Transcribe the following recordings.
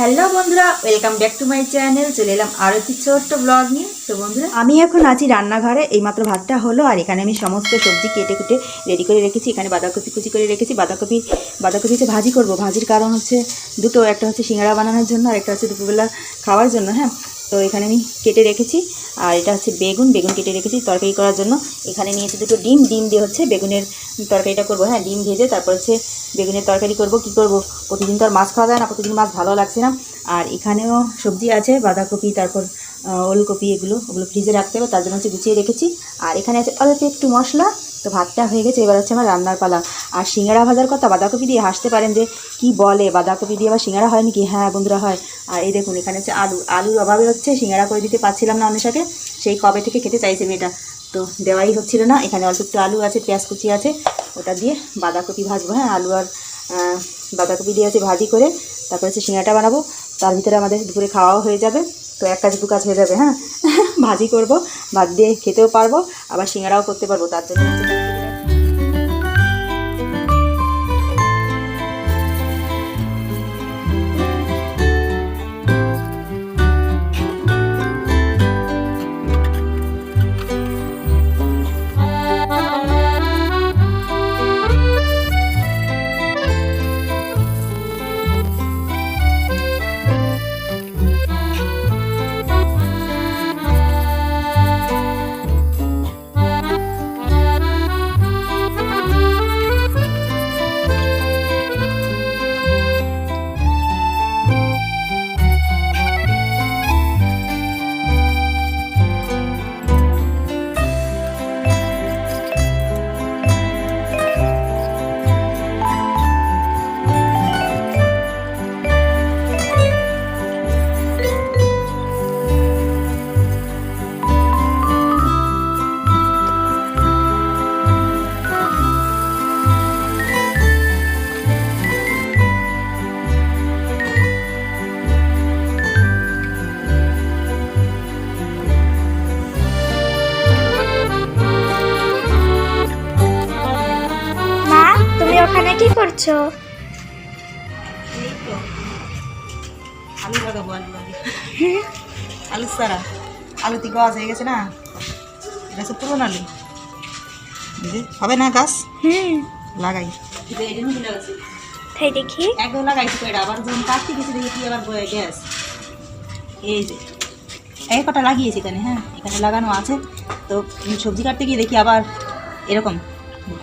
Hello বন্ধুরা welcome back to my channel চলে এলাম আরও একটি ছোট্ট ব্লগ নিয়ে। তো বন্ধুরা, আমি এখন আছি রান্নাঘরে। এইমাত্র ভাতটা হলো, আর এখানে আমি সমস্ত সবজি কেটে কুটে রেডি করে রেখেছি। এখানে বাঁধাকপি কুচি করে রেখেছি। বাঁধাকপি বাঁধাকপি হচ্ছে ভাজি করব। ভাজির কারণ হচ্ছে দুটো, একটা হচ্ছে সিঙ্গাড়া বানানোর জন্য, আর একটা হচ্ছে দুপুরবেলা খাওয়ার জন্য হ্যাঁ? তো এখানে আমি কেটে রেখেছি। আর এটা হচ্ছে বেগুন বেগুন কেটে রেখেছি তরকারি করার জন্য। এখানে নিয়েছি দুটো ডিম ডিম দিয়ে হচ্ছে বেগুনের তরকারিটা করব হ্যাঁ ডিম ভেজে তারপর হচ্ছে বেগুনের তরকারি করব। কি করব? প্রতিদিন তো আর মাছ খাওয়া যায় না, প্রতিদিন মাছ ভালো লাগছে না। আর এখানেও সবজি আছে, বাঁধাকপি, তারপর ওলকপি এগুলো, ওগুলো ফ্রিজে রাখতে হবে, তার জন্য হচ্ছে গুছিয়ে রেখেছি। আর এখানে আছে অল্প একটু মশলা, তো ভাতটা হয়ে গেছে, এবার হচ্ছে আমার রান্নার পালা। আর সিঙ্গাড়া ভাজার কথা, বাঁধাকপি দিয়ে হাসতে পারেন যে, কি বলে, বাঁধাকপি দিয়ে আবার সিঙ্গাড়া হয় নাকি? হ্যাঁ বন্ধুরা হয়। আর এই দেখুন, এখানে হচ্ছে আলু, আলুর অভাবে হচ্ছে সিঙ্গাড়া করে দিতে পারছিলাম না অনেশাকে সেই কবে থেকে খেতে চাইছে মেয়েটা। তো দেওয়াই হচ্ছিল না, এখানে অল্প একটু আলু আছে, পেঁয়াজ কুচি আছে, ওটা দিয়ে বাঁধাকপি ভাজবো হ্যাঁ আলু আর বাঁধাকপি দিয়ে আছে ভাজি করে, তারপর হচ্ছে সিঙ্গাটা বানাবো। তার ভিতরে আমাদের দুপুরে খাওয়াও হয়ে যাবে। তো এক কাজ দু কাজ হয়ে যাবে হ্যাঁ? ভাজি করব, ভাত দিয়ে খেতেও পারব, আবার সিঙ্গারাও করতে পারব, তার জন্য তুমি কি করছ? আলু লাগাবো আলু আলু আলু সারা আলুতে গাছ হয়ে গেছে না। এটা হচ্ছে পুরোনো আলু। হবে না গাছ? হুম। লাগাই। লাগাইছি তাই দেখি। একদম লাগাইছি এটা। আবার যখন কাটতে গেছি দেখি আবার বয়ে গ্যাস এই যে। এই কটা লাগিয়েছি এখানে হ্যাঁ। এখানে লাগানো আছে। তো সবজি কাটতে গিয়ে দেখি আবার এরকম।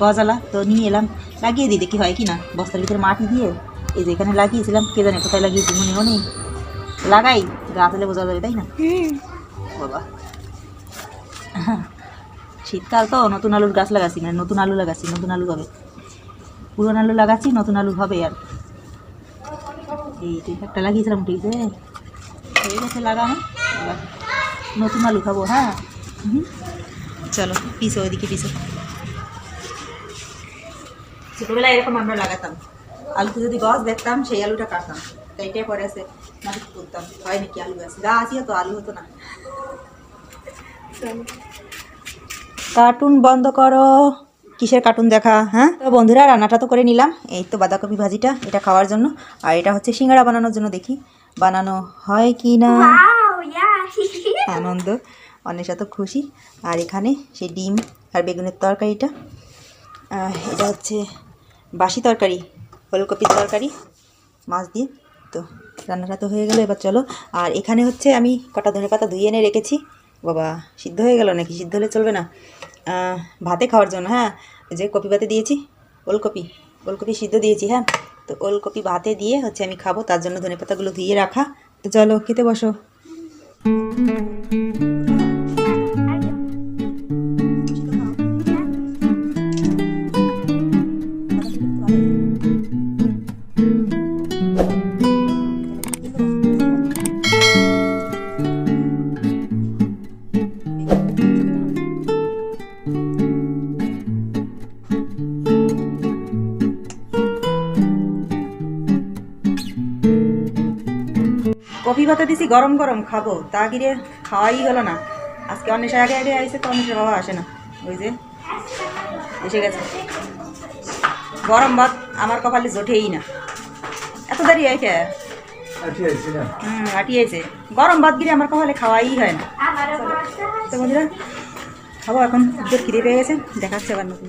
গজালা তো নিয়ে এলাম। লাগিয়ে দিই দেখি হয় কি না বস্তার ভিতরে মাটি দিয়ে এই যে এখানে লাগিয়েছিলাম কে জানে কোথায় লাগিয়েছি মনেও নেই লাগাই গাছ হলে বোঝা যাবে তাই না? বাবা। শীতকাল তো নতুন আলুর গাছ লাগাচ্ছি মানে নতুন আলু লাগাচ্ছি নতুন আলু হবে। পুরনো আলু লাগাচ্ছি নতুন আলু হবে আর। এই একটা লাগিয়েছিলাম ঠিক আছে? হয়ে গেছে লাগানো। নতুন আলু খাব হ্যাঁ? চলো পিসো ওইদিকে পিসো। ছোটোবেলায় এরকম আমরা লাগাতাম। আলুতে যদি গাছ দেখতাম সেই আলুটা কাটতাম। এইটাই পরে আছে মাটি তুলতাম হয় নাকি আলু গাছ? গাছই হতো আলু হতো না। কার্টুন বন্ধ করো। কিসের কার্টুন দেখা হ্যাঁ? তো বন্ধুরা রান্নাটা তো করে নিলাম। এই তো বাঁধাকপি ভাজিটা এটা খাওয়ার জন্য। আর এটা হচ্ছে সিঙ্গাড়া বানানোর জন্য দেখি বানানো হয় কি না? আনন্দ অনেক তো খুশি। আর এখানে সেই ডিম আর বেগুনের তরকারিটা। এটা হচ্ছে বাসি তরকারি ফুলকপির তরকারি, মাছ দিয়ে। তো রান্নাটা তো হয়ে গেলো, এবার চলো। আর এখানে হচ্ছে আমি কটা ধনে পাতা ধুয়ে এনে রেখেছি। বাবা, সিদ্ধ হয়ে গেল নাকি? সিদ্ধ হলে চলবে না। ভাতে খাওয়ার জন্য হ্যাঁ? যে কপি ভাতে দিয়েছি, ওলকপি ওলকপি সিদ্ধ দিয়েছি হ্যাঁ? তো ওলকপি ভাতে দিয়ে হচ্ছে আমি খাব, তার জন্য ধনে পাতাগুলো ধুয়ে রাখা। তো চলো, খেতে বসো। কফি ভাতে দিছি গরম গরম খাব। তা গিরে খাওয়াই গেল না। আজকে অনেক আগে আগে আইসে তো অনেক বাবা আসে না। ওই যে এসে গেছে। গরম ভাত আমার কপালে জোটেই না। এত দেরি হয় কে? হুম আটিয়েছে গরম ভাত গিরে আমার কপালে খাওয়াই হয় না। আমারও তো বন্ধুরা খাব এখন। খিদে পেয়ে গেছে দেখাচ্ছে আবার নতুন